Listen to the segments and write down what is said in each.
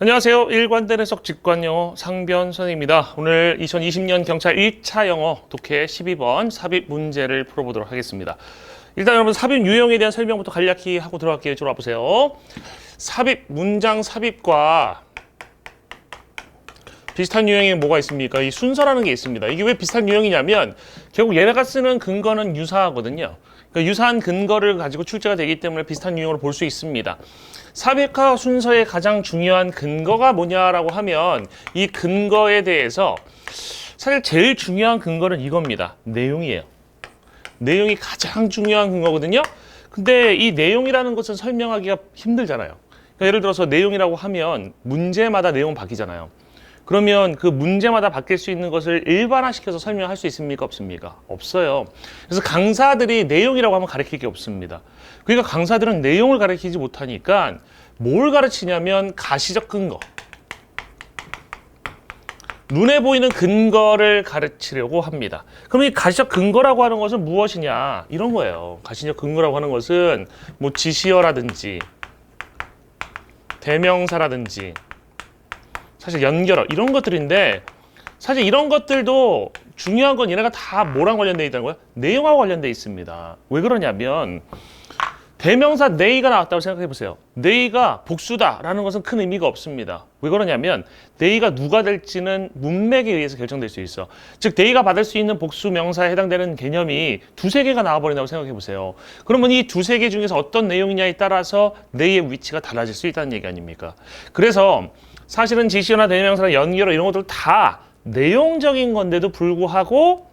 안녕하세요. 일관된 해석 직관영어 상변 선생입니다. 오늘 2020년 경찰 1차 영어 독해 12번 삽입 문제를 풀어보도록 하겠습니다. 일단 여러분 삽입 유형에 대한 설명부터 간략히 하고 들어갈게요. 이쪽으로 와보세요. 삽입, 문장 삽입과 비슷한 유형이 뭐가 있습니까? 이 순서라는 게 있습니다. 이게 왜 비슷한 유형이냐면 결국 얘네가 쓰는 근거는 유사하거든요. 그러니까 유사한 근거를 가지고 출제가 되기 때문에 비슷한 유형으로 볼 수 있습니다. 삽입과 순서의 가장 중요한 근거가 뭐냐라고 하면 이 근거에 대해서 사실 제일 중요한 근거는 이겁니다. 내용이에요. 내용이 가장 중요한 근거거든요. 근데 이 내용이라는 것은 설명하기가 힘들잖아요. 그러니까 예를 들어서 내용이라고 하면 문제마다 내용 바뀌잖아요. 그러면 그 문제마다 바뀔 수 있는 것을 일반화시켜서 설명할 수 있습니까? 없습니까? 없어요. 그래서 강사들이 내용이라고 하면 가르칠 게 없습니다. 그러니까 강사들은 내용을 가르치지 못하니까 뭘 가르치냐면 가시적 근거. 눈에 보이는 근거를 가르치려고 합니다. 그럼 이 가시적 근거라고 하는 것은 무엇이냐? 이런 거예요. 가시적 근거라고 하는 것은 뭐 지시어라든지 대명사라든지 사실 연결어 이런 것들인데 사실 이런 것들도 중요한 건 얘네가 다 뭐랑 관련돼 있다는 거야? 내용하고 관련돼 있습니다. 왜 그러냐면 대명사 네이가 나왔다고 생각해 보세요. 네이가 복수다라는 것은 큰 의미가 없습니다. 왜 그러냐면 네이가 누가 될지는 문맥에 의해서 결정될 수 있어. 즉 네이가 받을 수 있는 복수 명사에 해당되는 개념이 두세 개가 나와 버린다고 생각해 보세요. 그러면 이 두세 개 중에서 어떤 내용이냐에 따라서 네이의 위치가 달라질 수 있다는 얘기 아닙니까? 그래서 사실은 지시어나 대명사나 연결어 이런 것들 다 내용적인 건데도 불구하고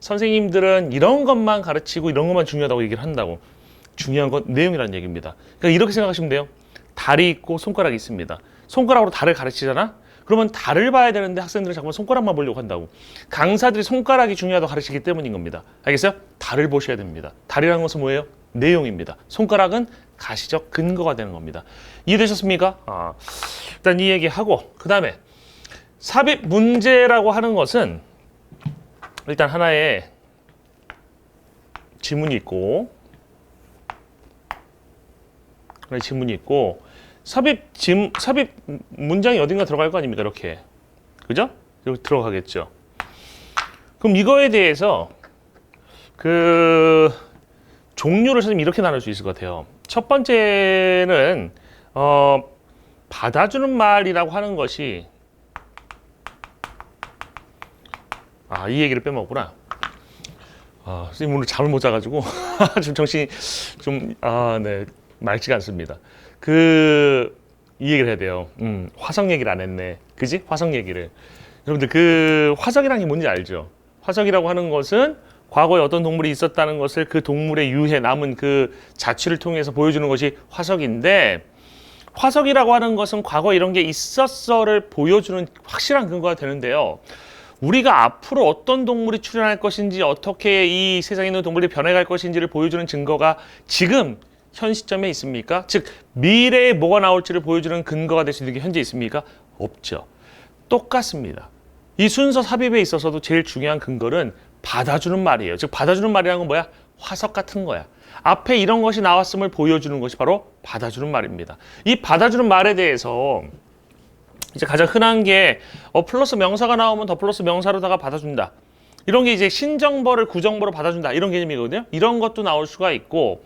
선생님들은 이런 것만 가르치고 이런 것만 중요하다고 얘기를 한다고. 중요한 건 내용이라는 얘기입니다. 그러니까 이렇게 생각하시면 돼요. 달이 있고 손가락이 있습니다. 손가락으로 달을 가르치잖아? 그러면 달을 봐야 되는데 학생들은 자꾸 손가락만 보려고 한다고. 강사들이 손가락이 중요하다고 가르치기 때문인 겁니다. 알겠어요? 달을 보셔야 됩니다. 달이라는 것은 뭐예요? 내용입니다. 손가락은 가시적 근거가 되는 겁니다. 이해되셨습니까? 아, 일단 이 얘기하고 그 다음에 삽입 문제라고 하는 것은 일단 하나의 지문이 있고 하나의 지문이 있고 삽입 지 삽입 문장이 어딘가 들어갈 거 아닙니까 이렇게 그죠? 여기 들어가겠죠. 그럼 이거에 대해서 그 종류를 선생님 이렇게 나눌 수 있을 것 같아요. 첫 번째는 어, 받아주는 말이라고 하는 것이 아 이 얘기를 빼먹구나. 아, 선생님 오늘 잠을 못 자가지고 좀 정신이 좀 아 네 맑지가 않습니다. 그 이 얘기를 해야 돼요. 음, 화성 얘기를 안 했네. 그지? 화성 얘기를. 여러분들 그 화석이라는 게 뭔지 알죠? 화석이라고 하는 것은 과거에 어떤 동물이 있었다는 것을 그 동물의 유해 남은 그 자취를 통해서 보여주는 것이 화석인데 화석이라고 하는 것은 과거 이런 게 있었어를 보여주는 확실한 근거가 되는데요. 우리가 앞으로 어떤 동물이 출현할 것인지 어떻게 이 세상에 있는 동물이 변해갈 것인지를 보여주는 증거가 지금 현 시점에 있습니까? 즉 미래에 뭐가 나올지를 보여주는 근거가 될 수 있는 게 현재 있습니까? 없죠. 똑같습니다. 이 순서 삽입에 있어서도 제일 중요한 근거는 받아주는 말이에요. 즉 받아주는 말이라는 건 뭐야? 화석 같은 거야. 앞에 이런 것이 나왔음을 보여주는 것이 바로 받아주는 말입니다. 이 받아주는 말에 대해서 이제 가장 흔한 게 어, 플러스 명사가 나오면 더 플러스 명사로다가 받아준다. 이런 게 이제 신정보를 구정보로 받아준다. 이런 개념이거든요. 이런 것도 나올 수가 있고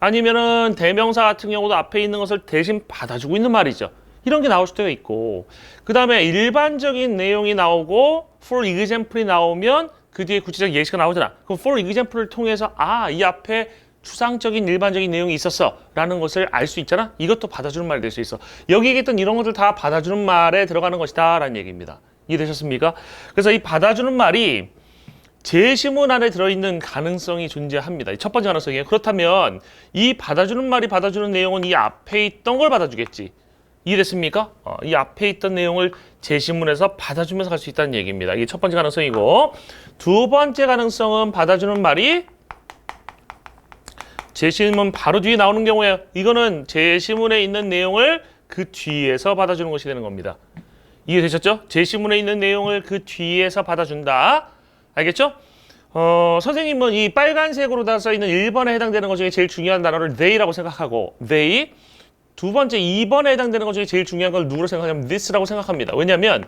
아니면은 대명사 같은 경우도 앞에 있는 것을 대신 받아주고 있는 말이죠. 이런 게 나올 수도 있고 그 다음에 일반적인 내용이 나오고 for example이 나오면 그 뒤에 구체적 예시가 나오잖아. 그럼 for example을 통해서 아 이 앞에 추상적인 일반적인 내용이 있었어 라는 것을 알 수 있잖아. 이것도 받아주는 말이 될 수 있어. 여기 얘기했던 이런 것들 다 받아주는 말에 들어가는 것이다 라는 얘기입니다. 이해되셨습니까? 그래서 이 받아주는 말이 제시문 안에 들어있는 가능성이 존재합니다. 첫 번째 가능성이에요. 그렇다면 이 받아주는 말이 받아주는 내용은 이 앞에 있던 걸 받아주겠지. 이해됐습니까? 어, 이 앞에 있던 내용을 제시문에서 받아주면서 갈 수 있다는 얘기입니다. 이게 첫 번째 가능성이고 두 번째 가능성은 받아주는 말이 제시문 바로 뒤에 나오는 경우에 이거는 제시문에 있는 내용을 그 뒤에서 받아주는 것이 되는 겁니다. 이해되셨죠? 제시문에 있는 내용을 그 뒤에서 받아준다. 알겠죠? 어, 선생님은 이 빨간색으로 다 써있는 1번에 해당되는 것 중에 제일 중요한 단어를 they라고 생각하고 they 두 번째 2번에 해당되는 것 중에 제일 중요한 걸 누구로 생각하냐면 this라고 생각합니다. 왜냐하면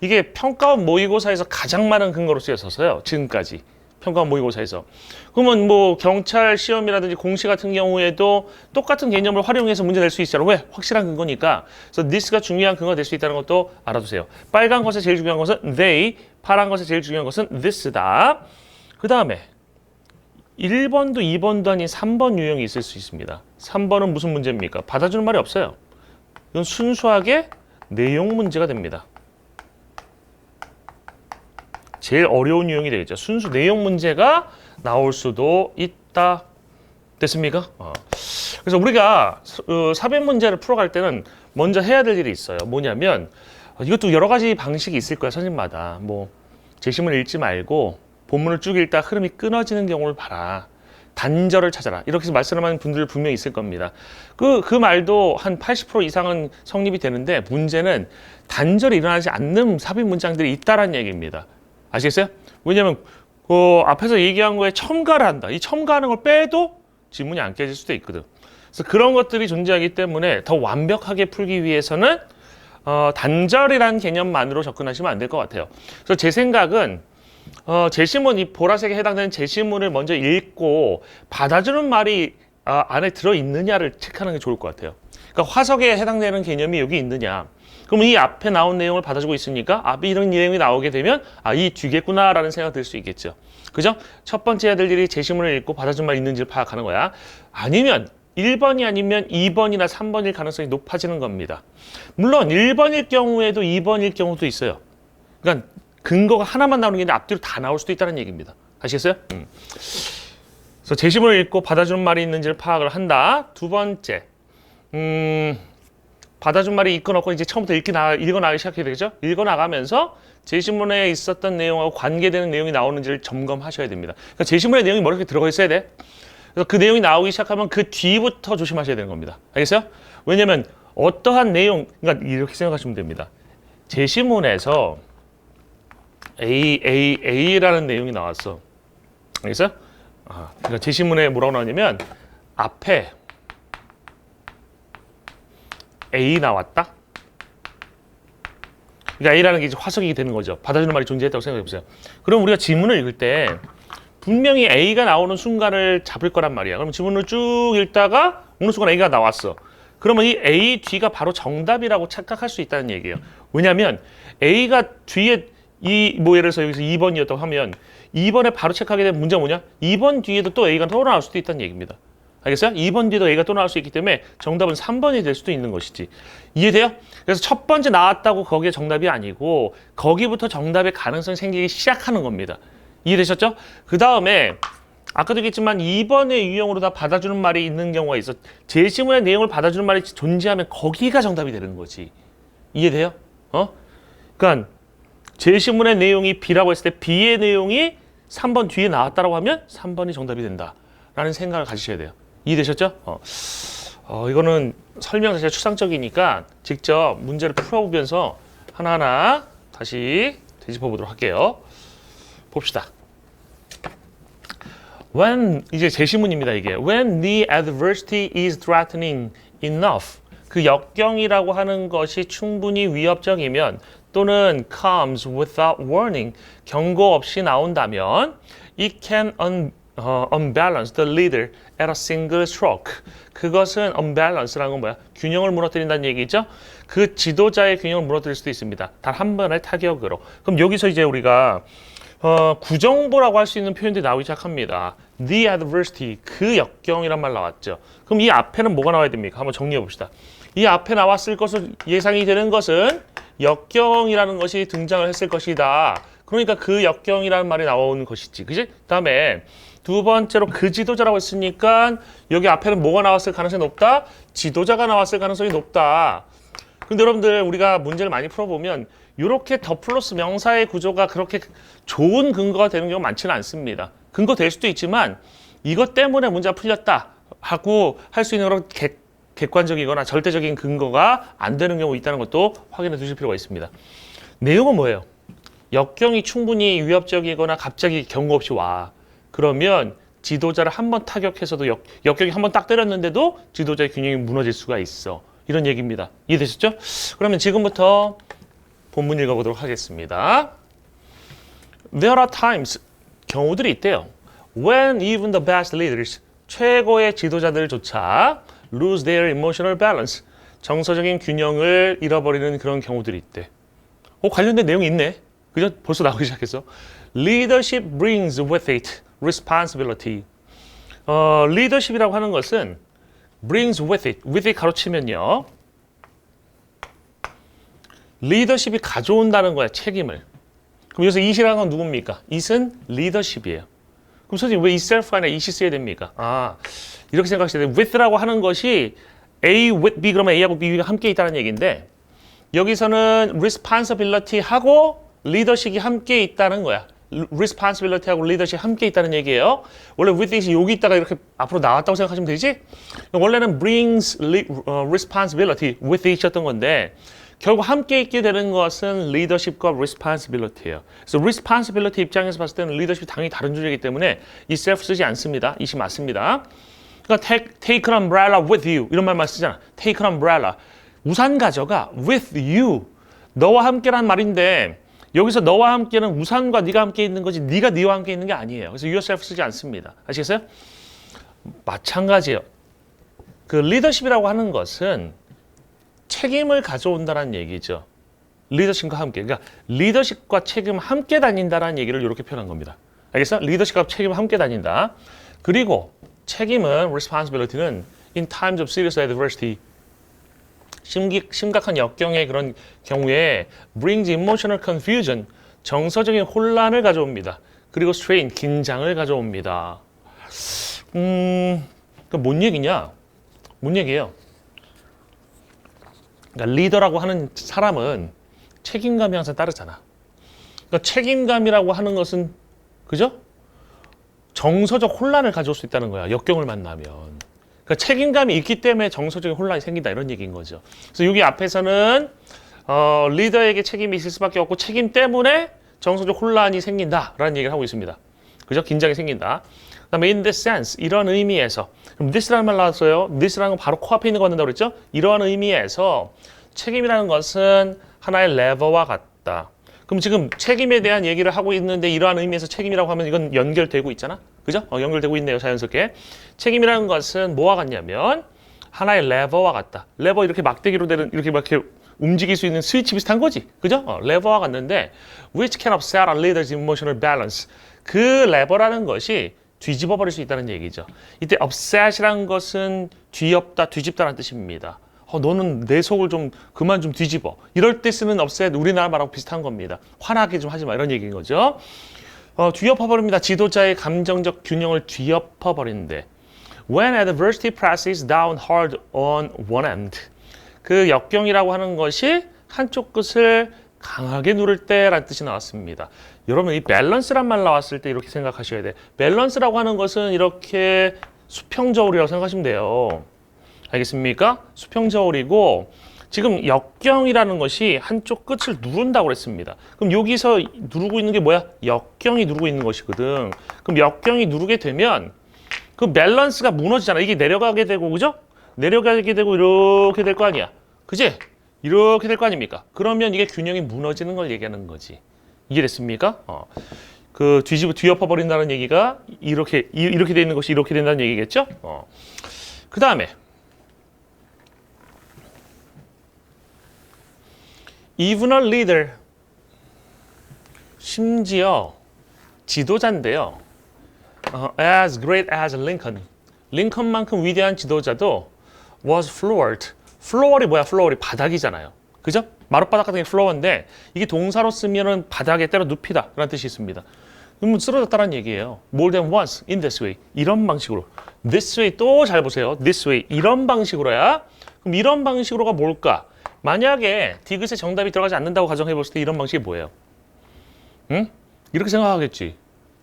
이게 평가원 모의고사에서 가장 많은 근거로 쓰여서요. 지금까지 평가원 모의고사에서. 그러면 뭐 경찰 시험이라든지 공시 같은 경우에도 똑같은 개념을 활용해서 문제 낼 수 있잖아요. 왜? 확실한 근거니까. 그래서 this가 중요한 근거가 될 수 있다는 것도 알아두세요. 빨간 것에 제일 중요한 것은 they, 파란 것에 제일 중요한 것은 this다. 그 다음에 1번도 2번도 아닌 3번 유형이 있을 수 있습니다. 3번은 무슨 문제입니까? 받아주는 말이 없어요. 이건 순수하게 내용 문제가 됩니다. 제일 어려운 유형이 되겠죠. 순수 내용 문제가 나올 수도 있다. 됐습니까? 어. 그래서 우리가 어, 사변 문제를 풀어갈 때는 먼저 해야 될 일이 있어요. 뭐냐면 어, 이것도 여러 가지 방식이 있을 거야 선생님마다. 뭐 제시문을 읽지 말고 본문을 쭉 읽다 흐름이 끊어지는 경우를 봐라. 단절을 찾아라. 이렇게 해서 말씀하는 분들 분명히 있을 겁니다. 그, 그 말도 한 80% 이상은 성립이 되는데 문제는 단절이 일어나지 않는 삽입 문장들이 있다라는 얘기입니다. 아시겠어요? 왜냐면 그 앞에서 얘기한 거에 첨가를 한다. 이 첨가하는 걸 빼도 지문이 안 깨질 수도 있거든. 그래서 그런 것들이 존재하기 때문에 더 완벽하게 풀기 위해서는 어, 단절이라는 개념만으로 접근하시면 안 될 것 같아요. 그래서 제 생각은 어, 제시문 이 보라색에 해당되는 제시문을 먼저 읽고 받아주는 말이 아, 안에 들어 있느냐를 체크하는 게 좋을 것 같아요. 그러니까 화석에 해당되는 개념이 여기 있느냐. 그럼 이 앞에 나온 내용을 받아주고 있으니까 앞에 이런 내용이 나오게 되면 아, 이 뒤겠구나라는 생각 들 수 있겠죠. 그죠? 첫 번째 해야 될 일이 제시문을 읽고 받아준 말 있는지를 파악하는 거야. 아니면 1번이 아니면 2번이나 3번일 가능성이 높아지는 겁니다. 물론 1번일 경우에도 2번일 경우도 있어요. 그러니까 근거가 하나만 나오는 게 아니라 앞뒤로 다 나올 수도 있다는 얘기입니다. 아시겠어요? 음. 그래서 제시문을 읽고 받아준 말이 있는지를 파악을 한다. 두 번째, 음, 받아준 말이 있건 없건 이제 처음부터 읽기 나, 읽어나가기 시작해야 되겠죠? 읽어나가면서 제시문에 있었던 내용하고 관계되는 내용이 나오는지를 점검하셔야 됩니다. 그러니까 제시문의 내용이 머릿속에 들어가 있어야 돼. 그래서 그 내용이 나오기 시작하면 그 뒤부터 조심하셔야 되는 겁니다. 알겠어요? 왜냐면 어떠한 내용, 그러니까 이렇게 생각하시면 됩니다. 제시문에서 A, A, A라는 내용이 나왔어. 알겠어요? 아, 그러니까 제시문에 뭐라고 나오냐면 앞에 A 나왔다. 그러니까 A라는 게 이제 화석이 되는 거죠. 받아주는 말이 존재했다고 생각해 보세요. 그럼 우리가 지문을 읽을 때 분명히 A가 나오는 순간을 잡을 거란 말이야. 그럼 지문을 쭉 읽다가 어느 순간 A가 나왔어. 그러면 이 A 뒤가 바로 정답이라고 착각할 수 있다는 얘기예요. 왜냐하면 A가 뒤에 이 뭐 예를 들어서 여기서 2번이었다고 하면 2번에 바로 체크하게 되면 문제가 뭐냐? 2번 뒤에도 또 A가 또 나올 수도 있다는 얘기입니다. 알겠어요? 2번 뒤에도 A가 또 나올 수 있기 때문에 정답은 3번이 될 수도 있는 것이지. 이해돼요? 그래서 첫 번째 나왔다고 거기에 정답이 아니고 거기부터 정답의 가능성이 생기기 시작하는 겁니다. 이해되셨죠? 그 다음에 아까도 얘기했지만 2번의 유형으로 다 받아주는 말이 있는 경우가 있어. 제시문의 내용을 받아주는 말이 존재하면 거기가 정답이 되는 거지. 이해돼요? 어? 그러니까 제시문의 내용이 B라고 했을 때 B의 내용이 3번 뒤에 나왔다라고 하면 3번이 정답이 된다라는 생각을 가지셔야 돼요. 이해되셨죠? 어. 어, 이거는 설명 자체가 추상적이니까 직접 문제를 풀어보면서 하나하나 다시 되짚어 보도록 할게요. 봅시다. When 이제 제시문입니다 이게. When the adversity is threatening enough. 그 역경이라고 하는 것이 충분히 위협적이면 또는 comes without warning 경고 없이 나온다면 it can un, 어, unbalance the leader at a single stroke. 그것은 unbalance라는 건 뭐야? 균형을 무너뜨린다는 얘기죠. 그 지도자의 균형을 무너뜨릴 수도 있습니다. 단 한 번의 타격으로. 그럼 여기서 이제 우리가 어, 구정보라고 할 수 있는 표현들이 나오기 시작합니다. The adversity, 그 역경이란 말 나왔죠. 그럼 이 앞에는 뭐가 나와야 됩니까? 한번 정리해 봅시다. 이 앞에 나왔을 것을 예상이 되는 것은 역경이라는 것이 등장을 했을 것이다. 그러니까 그 역경이라는 말이 나오는 것이지. 그지? 그다음에 두 번째로 그 지도자라고 했으니까 여기 앞에는 뭐가 나왔을 가능성이 높다? 지도자가 나왔을 가능성이 높다. 근데 여러분들 우리가 문제를 많이 풀어보면 이렇게 더 플러스 명사의 구조가 그렇게 좋은 근거가 되는 경우가 많지는 않습니다. 근거 될 수도 있지만 이것 때문에 문제가 풀렸다 하고 할 수 있는 그런 객, 객관적이거나 절대적인 근거가 안 되는 경우 있다는 것도 확인해 두실 필요가 있습니다. 내용은 뭐예요? 역경이 충분히 위협적이거나 갑자기 경고 없이 와. 그러면 지도자를 한 번 타격해서도 역, 역격이 한 번 딱 때렸는데도 지도자의 균형이 무너질 수가 있어. 이런 얘기입니다. 이해되셨죠? 그러면 지금부터 본문 읽어보도록 하겠습니다. There are times 경우들이 있대요. When even the best leaders 최고의 지도자들조차 lose their emotional balance 정서적인 균형을 잃어버리는 그런 경우들이 있대. 어, 관련된 내용이 있네. 그죠? 벌써 나오기 시작했어. Leadership brings with it responsibility. 어, 리더십이라고 하는 것은 brings with it, with it 가로치면요. 리더십이 가져온다는 거야, 책임을. 그럼 여기서 it이라는 건 누굽니까? it은 리더십이에요. 그럼 선생님 왜 itself 아니라 it이 써야 됩니까? 아, 이렇게 생각하셔야 돼요. with라고 하는 것이 A with B 그러면 A하고 B가 함께 있다는 얘기인데 여기서는 responsibility 하고 leadership이 함께 있다는 거야. responsibility 하고 leadership 함께 있다는 얘기예요. 원래 with it이 여기 있다가 이렇게 앞으로 나왔다고 생각하시면 되지? 원래는 brings 어, responsibility with it이었던 건데 결국 함께 있게 되는 것은 leadership과 responsibility예요. 그래서 responsibility 입장에서 봤을 때는 leadership 당연히 다른 주제이기 때문에 itself 쓰지 않습니다. it이 맞습니다. 그러니까 take, take an umbrella with you 이런 말만 쓰잖아. take an umbrella. 우산 가져가 with you. 너와 함께란 말인데 여기서 너와 함께는 우산과 네가 함께 있는 거지 네가 네와 함께 있는 게 아니에요. 그래서 yourself 쓰지 않습니다. 아시겠어요? 마찬가지예요. 그 리더십이라고 하는 것은 책임을 가져온다는 얘기죠. 리더십과 함께. 그러니까 리더십과 책임 함께 다닌다라는 얘기를 이렇게 표현한 겁니다. 알겠어? 리더십과 책임 함께 다닌다. 그리고 책임은 responsibility는 in times of serious adversity 심각한 역경의 그런 경우에 brings emotional confusion 정서적인 혼란을 가져옵니다. 그리고 strain 긴장을 가져옵니다. 음, 그뭔 얘기냐? 뭔 얘기예요? 그러니까 리더라고 하는 사람은 책임감이 항상 따르잖아. 그러니까 책임감이라고 하는 것은 그죠? 정서적 혼란을 가져올 수 있다는 거야. 역경을 만나면. 그러니까 책임감이 있기 때문에 정서적인 혼란이 생긴다 이런 얘기인 거죠. 그래서 여기 앞에서는 어, 리더에게 책임이 있을 수밖에 없고 책임 때문에 정서적 혼란이 생긴다라는 얘기를 하고 있습니다. 그죠? 긴장이 생긴다. 그다음에 in this sense 이런 의미에서 그럼 this라는 말 나왔어요. this라는 건 바로 코앞에 있는 거 같는다고 그랬죠? 이러한 의미에서 책임이라는 것은 하나의 레버와 같다. 그럼 지금 책임에 대한 얘기를 하고 있는데 이러한 의미에서 책임이라고 하면 이건 연결되고 있잖아. 그죠? 어, 연결되고 있네요. 자연스럽게. 책임이라는 것은 뭐와 같냐면 하나의 레버와 같다. 레버 이렇게 막대기로 되는 이렇게 막 이렇게 움직일 수 있는 스위치 비슷한 거지. 그죠? 어, 레버와 같는데 which can upset a leader's emotional balance. 그 레버라는 것이 뒤집어 버릴 수 있다는 얘기죠. 이때 upset이라는 것은 뒤엎다, 뒤집다라는 뜻입니다. 어, 너는 내 속을 좀 그만 좀 뒤집어. 이럴 때 쓰는 upset 우리나라 말하고 비슷한 겁니다. 화나게 좀 하지 마 이런 얘기인 거죠. 어, 뒤엎어 버립니다. 지도자의 감정적 균형을 뒤엎어 버리는데 when adversity presses down hard on one end 그 역경이라고 하는 것이 한쪽 끝을 강하게 누를 때라는 뜻이 나왔습니다. 여러분 이 밸런스란 말 나왔을 때 이렇게 생각하셔야 돼. 밸런스라고 하는 것은 이렇게 수평저울이라고 생각하시면 돼요. 알겠습니까? 수평저울이고 지금 역경이라는 것이 한쪽 끝을 누른다고 그랬습니다. 그럼 여기서 누르고 있는 게 뭐야? 역경이 누르고 있는 것이거든. 그럼 역경이 누르게 되면 그 밸런스가 무너지잖아. 이게 내려가게 되고 그죠? 내려가게 되고 이렇게 될 거 아니야. 그지? 이렇게 될 거 아닙니까? 그러면 이게 균형이 무너지는 걸 얘기하는 거지. 이해됐습니까? 어. 그 뒤집어 뒤엎어 버린다는 얘기가 이렇게 이- 이렇게 돼 있는 것이 이렇게 된다는 얘기겠죠? 어. 그 다음에 a leader 심지어 지도자인데요. 어, as great as Lincoln. 링컨만큼 위대한 지도자도 was floored. Floor이 뭐야? floor이 바닥이잖아요. 그죠? 마룻바닥 같은 게 floor인데 이게 동사로 쓰면은 바닥에 때려 눕히다 라는 뜻이 있습니다. 그러면 쓰러졌다는 얘기예요. More than once in this way. 이런 방식으로. This way 또 잘 보세요. This way. 이런 방식으로야. 그럼 이런 방식으로가 뭘까? 만약에 디귿에 정답이 들어가지 않는다고 가정해 봤을 때 이런 방식이 뭐예요? 응? 이렇게 생각하겠지.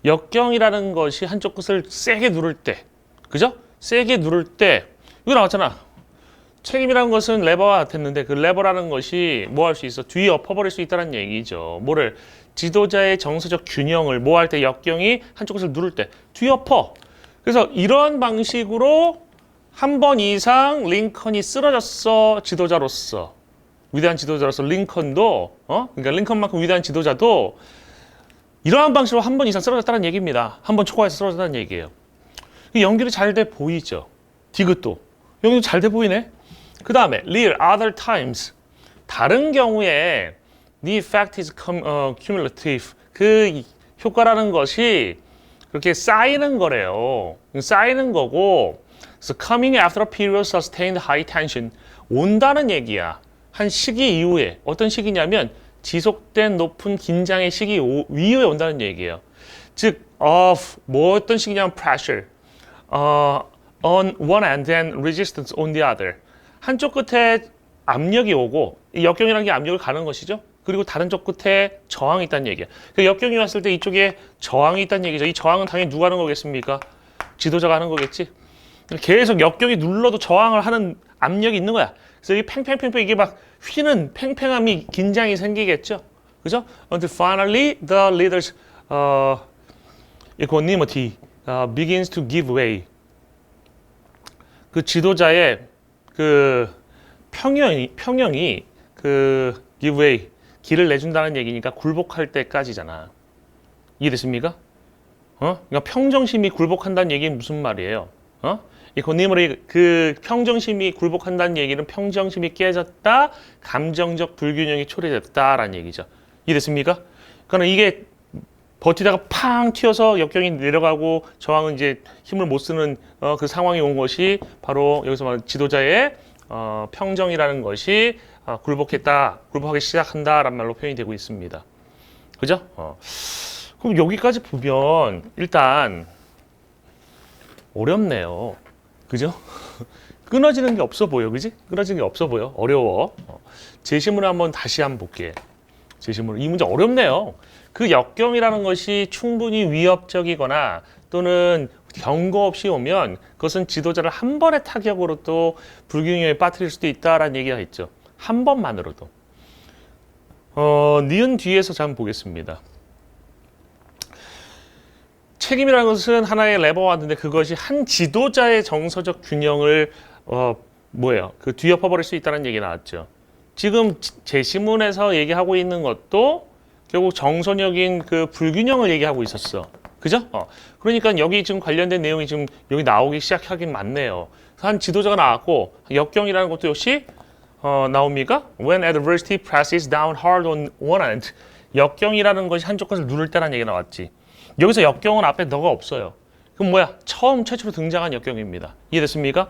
역경이라는 것이 한쪽 끝을 세게 누를 때, 그죠? 세게 누를 때, 이거 나왔잖아. 책임이라는 것은 레버와 같았는데 그 레버라는 것이 뭐 할 수 있어? 뒤에 엎어버릴 수 있다는 얘기죠. 뭐를? 지도자의 정서적 균형을 뭐 할 때 역경이 한쪽 끝을 누를 때 뒤 엎어. 그래서 이런 방식으로 한 번 이상 링컨이 쓰러졌어 지도자로서 위대한 지도자로서 링컨도 어 그러니까 링컨만큼 위대한 지도자도 이러한 방식으로 한 번 이상 쓰러졌다는 얘기입니다. 한 번 초과해서 쓰러졌다는 얘기예요. 이 연결이 잘 돼 보이죠. 디귿도 연결이 잘 돼 보이네. 그 다음에 real other times 다른 경우에 the effect is cum, 어, cumulative 그 효과라는 것이 그렇게 쌓이는 거래요. 쌓이는 거고 so coming after a period sustained high tension 온다는 얘기야. 한 시기 이후에 어떤 시기냐면 지속된 높은 긴장의 시기 오- 이후에 온다는 얘기예요. 즉 of 뭐 어떤 시기냐면 pressure 어, on one end and resistance on the other. 한쪽 끝에 압력이 오고 이 역경이라는 게 압력을 가는 것이죠. 그리고 다른 쪽 끝에 저항이 있다는 얘기야. 그 역경이 왔을 때 이쪽에 저항이 있다는 얘기죠. 이 저항은 당연히 누가 하는 거겠습니까? 지도자가 하는 거겠지. 계속 역경이 눌러도 저항을 하는 압력이 있는 거야. 그래서 이 팽팽팽팽 이게 막 휘는 팽팽함이 긴장이 생기겠죠. 그죠? Until finally the leader's uh, equanimity uh, begins to give way. 그 지도자의 그 평형이 평형이 그 give way 길을 내준다는 얘기니까 굴복할 때까지잖아. 이해됐습니까? 어? 그러니까 평정심이 굴복한다는 얘기는 무슨 말이에요? 어? 이 고니머리 그 평정심이 굴복한다는 얘기는 평정심이 깨졌다, 감정적 불균형이 초래됐다라는 얘기죠. 이해됐습니까? 그러니까 이게 버티다가 팡 튀어서 역경이 내려가고 저항은 이제 힘을 못 쓰는 어, 그 상황이 온 것이 바로 여기서 말하는 지도자의 어, 평정이라는 것이 어, 굴복했다, 굴복하기 시작한다라는 말로 표현이 되고 있습니다. 그죠? 어. 그럼 여기까지 보면 일단 어렵네요. 그죠? 끊어지는 게 없어 보여, 그지? 끊어지는 게 없어 보여. 어려워. 어. 제시문을 한번 다시 한번 볼게. 제시문. 이 문제 어렵네요. 그 역경이라는 것이 충분히 위협적이거나 또는 경고 없이 오면 그것은 지도자를 한 번의 타격으로 또 불균형에 빠뜨릴 수도 있다라는 얘기가 있죠. 한 번만으로도. 어, 니은 뒤에서 잠 보겠습니다. 책임이라는 것은 하나의 레버와 같은데 그것이 한 지도자의 정서적 균형을 어 뭐예요? 그 뒤엎어버릴 수 있다는 얘기 나왔죠. 지금 지- 제시문에서 얘기하고 있는 것도 결국 정서적인 그 불균형을 얘기하고 있었어. 그죠? 어. 그러니까 여기 지금 관련된 내용이 지금 여기 나오기 시작하긴 맞네요. 한 지도자가 나왔고 역경이라는 것도 역시 어, 나옵니까? When adversity presses down hard on one end. 역경이라는 것이 한쪽 것을 누를 때라는 얘기 나왔지. 여기서 역경은 앞에 너가 없어요. 그럼 뭐야? 처음 최초로 등장한 역경입니다. 이해됐습니까?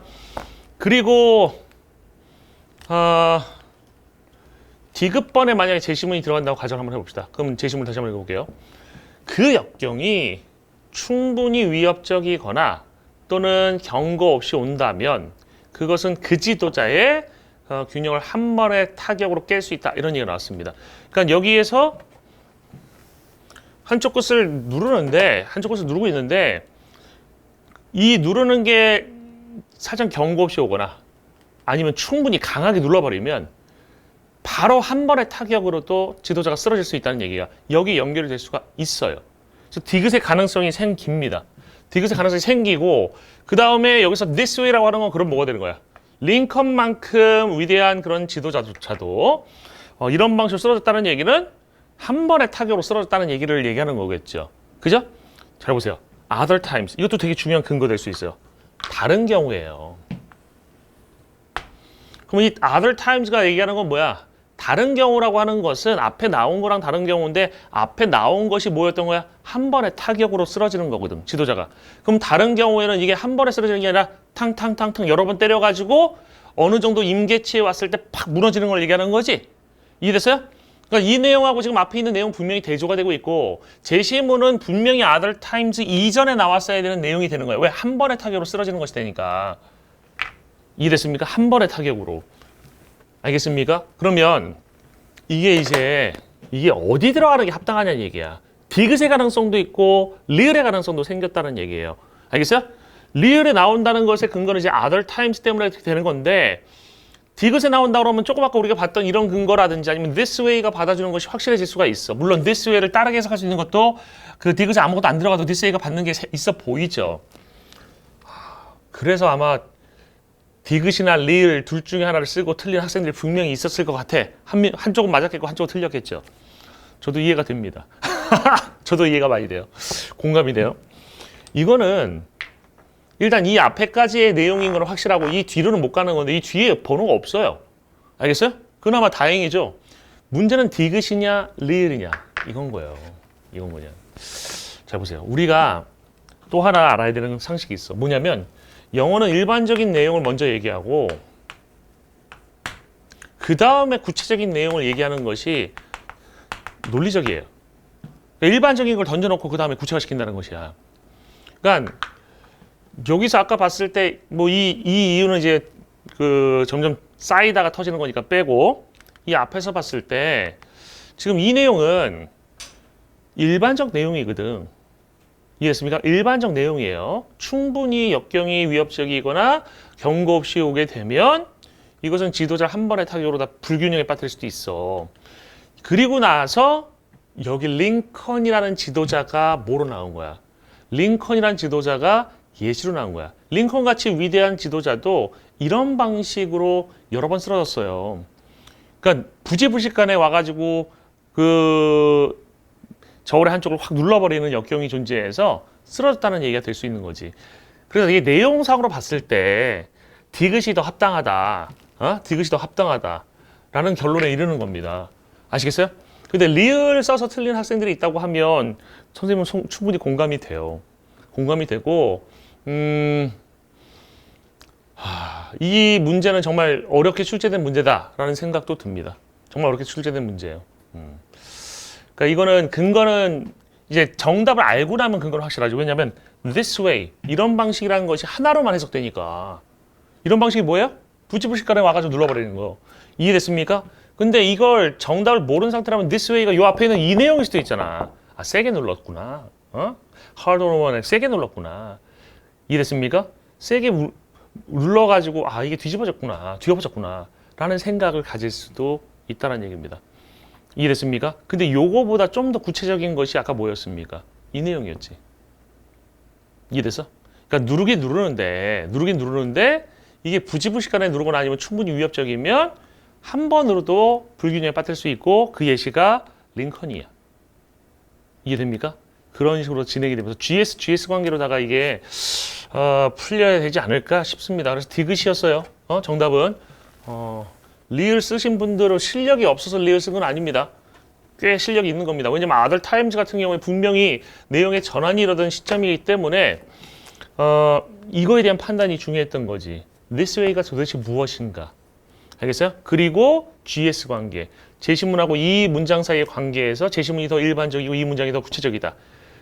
그리고 아 디귿번에 만약에 제시문이 들어간다고 가정 한번 해봅시다. 그럼 제시문 다시 한번 읽어볼게요. 그 역경이 충분히 위협적이거나 또는 경고 없이 온다면 그것은 그 지도자의 어, 균형을 한 번의 타격으로 깰 수 있다 이런 얘기가 나왔습니다. 그러니까 여기에서 한쪽 끝을 누르는데 한쪽 끝을 누르고 있는데 이 누르는 게 살짝 경고 없이 오거나 아니면 충분히 강하게 눌러버리면 바로 한 번의 타격으로도 지도자가 쓰러질 수 있다는 얘기가 여기 연결이 될 수가 있어요. 그래서 디귿의 가능성이 생깁니다. 디귿의 가능성이 생기고 그 다음에 여기서 this way라고 하는 건 그럼 뭐가 되는 거야? 링컨만큼 위대한 그런 지도자조차도 어, 이런 방식으로 쓰러졌다는 얘기는 한 번의 타격으로 쓰러졌다는 얘기를 얘기하는 거겠죠. 그죠? 잘 보세요. other times 이것도 되게 중요한 근거 될 수 있어요. 다른 경우예요. 그럼 이 other times가 얘기하는 건 뭐야? 다른 경우라고 하는 것은 앞에 나온 거랑 다른 경우인데 앞에 나온 것이 뭐였던 거야? 한 번의 타격으로 쓰러지는 거거든 지도자가. 그럼 다른 경우에는 이게 한 번에 쓰러지는 게 아니라 탕탕탕탕 여러 번 때려가지고 어느 정도 임계치에 왔을 때 팍 무너지는 걸 얘기하는 거지. 이해됐어요? 그러니까 이 내용하고 지금 앞에 있는 내용 분명히 대조가 되고 있고 제시문은 분명히 other times 이전에 나왔어야 되는 내용이 되는 거예요. 왜? 한 번의 타격으로 쓰러지는 것이 되니까. 이해됐습니까? 한 번의 타격으로. 알겠습니까? 그러면 이게 이제 이게 어디 들어가는 게 합당하냐는 얘기야. 디귿의 가능성도 있고 리을의 가능성도 생겼다는 얘기예요. 알겠어요? 리을에 나온다는 것의 근거는 이제 other times 때문에 되는 건데 디귿에 나온다 그러면 조금 아까 우리가 봤던 이런 근거라든지 아니면 this way가 받아주는 것이 확실해질 수가 있어. 물론 this way를 다르게 해석할 수 있는 것도 그 디귿에 아무것도 안 들어가도 this way가 받는 게 있어 보이죠. 그래서 아마 디귿이나 리을 둘 중에 하나를 쓰고 틀린 학생들이 분명히 있었을 것 같아. 한, 명- 한쪽은 맞았겠고 한쪽은 틀렸겠죠. 저도 이해가 됩니다. 저도 이해가 많이 돼요. 공감이 돼요. 이거는 일단 이 앞에까지의 내용인 건 확실하고 이 뒤로는 못 가는 건데 이 뒤에 번호가 없어요. 알겠어요? 그나마 다행이죠. 문제는 디귿이냐 리을이냐 이건 거예요. 이건 뭐냐. 자 보세요. 우리가 또 하나 알아야 되는 상식이 있어. 뭐냐면 영어는 일반적인 내용을 먼저 얘기하고 그 다음에 구체적인 내용을 얘기하는 것이 논리적이에요. 그러니까 일반적인 걸 던져놓고 그 다음에 구체화시킨다는 것이야. 그러니까 여기서 아까 봤을 때 뭐 이 이 이유는 이제 그 점점 쌓이다가 터지는 거니까 빼고 이 앞에서 봤을 때 지금 이 내용은 일반적 내용이거든. 이해했습니까? 일반적 내용이에요. 충분히 역경이 위협적이거나 경고 없이 오게 되면 이것은 지도자 한 번의 타격으로 다 불균형에 빠뜨릴 수도 있어. 그리고 나서 여기 링컨이라는 지도자가 뭐로 나온 거야? 링컨이라는 지도자가 예시로 나온 거야. 링컨 같이 위대한 지도자도 이런 방식으로 여러 번 쓰러졌어요. 그러니까 부지불식간에 와가지고 그 저울의 한쪽을 확 눌러버리는 역경이 존재해서 쓰러졌다는 얘기가 될 수 있는 거지. 그래서 이게 내용상으로 봤을 때 디귿이 더 합당하다. 어? 디귿이 더 합당하다라는 결론에 이르는 겁니다. 아시겠어요? 근데 리을 써서 틀린 학생들이 있다고 하면 선생님은 송- 충분히 공감이 돼요. 공감이 되고 음, 하, 이 문제는 정말 어렵게 출제된 문제다라는 생각도 듭니다. 정말 어렵게 출제된 문제예요. 음. 그러니까 이거는 근거는 이제 정답을 알고 나면 근거는 확실하죠. 왜냐하면 this way 이런 방식이라는 것이 하나로만 해석되니까 이런 방식이 뭐예요? 부지불식간에 와가지고 눌러버리는 거 이해됐습니까? 근데 이걸 정답을 모르는 상태라면 this way가 요 앞에 있는 이 내용일 수도 있잖아. 아 세게 눌렀구나. 어? hard on one에 세게 눌렀구나. 이해됐습니까? 세게 우- 눌러가지고 아 이게 뒤집어졌구나, 뒤집어졌구나 라는 생각을 가질 수도 있다는 얘기입니다. 이해됐습니까? 근데 요거보다 좀 더 구체적인 것이 아까 뭐였습니까? 이 내용이었지. 이해됐어? 그러니까 누르긴 누르는데 누르긴 누르는데 이게 부지불식간에 누르거나 아니면 충분히 위협적이면 한 번으로도 불균형에 빠뜨릴 수 있고 그 예시가 링컨이야. 이해됩니까? 그런 식으로 진행이 되면서 GS GS 관계로다가 이게 어, 풀려야 되지 않을까 싶습니다. 그래서 디귿이었어요. 어, 정답은 어, 리을 쓰신 분들은 실력이 없어서 리을 쓴 건 아닙니다. 꽤 실력이 있는 겁니다. 왜냐면 아들 타임즈 같은 경우에 분명히 내용의 전환이 일어든 시점이기 때문에 어, 이거에 대한 판단이 중요했던 거지. This way가 도대체 무엇인가? 알겠어요? 그리고 GS 관계. 제시문하고 이 문장 사이의 관계에서 제시문이 더 일반적이고 이 문장이 더 구체적이다.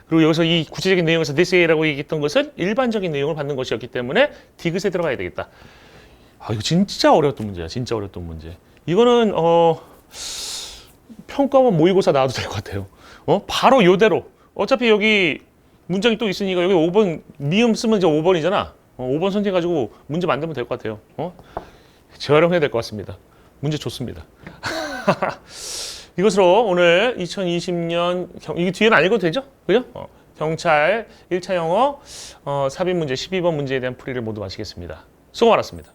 그리고 여기서 이 구체적인 내용에서 this way라고 얘기했던 것은 일반적인 내용을 받는 것이었기 때문에 디귿에 들어가야 되겠다. 아, 이거 진짜 어려웠던 문제야. 진짜 어려웠던 문제. 이거는 어 평가원 모의고사 나와도 될 것 같아요. 어? 바로 요대로. 어차피 여기 문장이 또 있으니까 여기 5번 미음 쓰면 이제 5번이잖아. 어, 5번 선택해 가지고 문제 만들면 될 것 같아요. 어? 재활용해야 될 것 같습니다. 문제 좋습니다. 이것으로 오늘 2020년 경, 이게 뒤에는 안 읽어도 되죠? 그죠? 어, 경찰 1차 영어 어, 삽입 문제 12번 문제에 대한 풀이를 모두 마치겠습니다. 수고 많았습니다.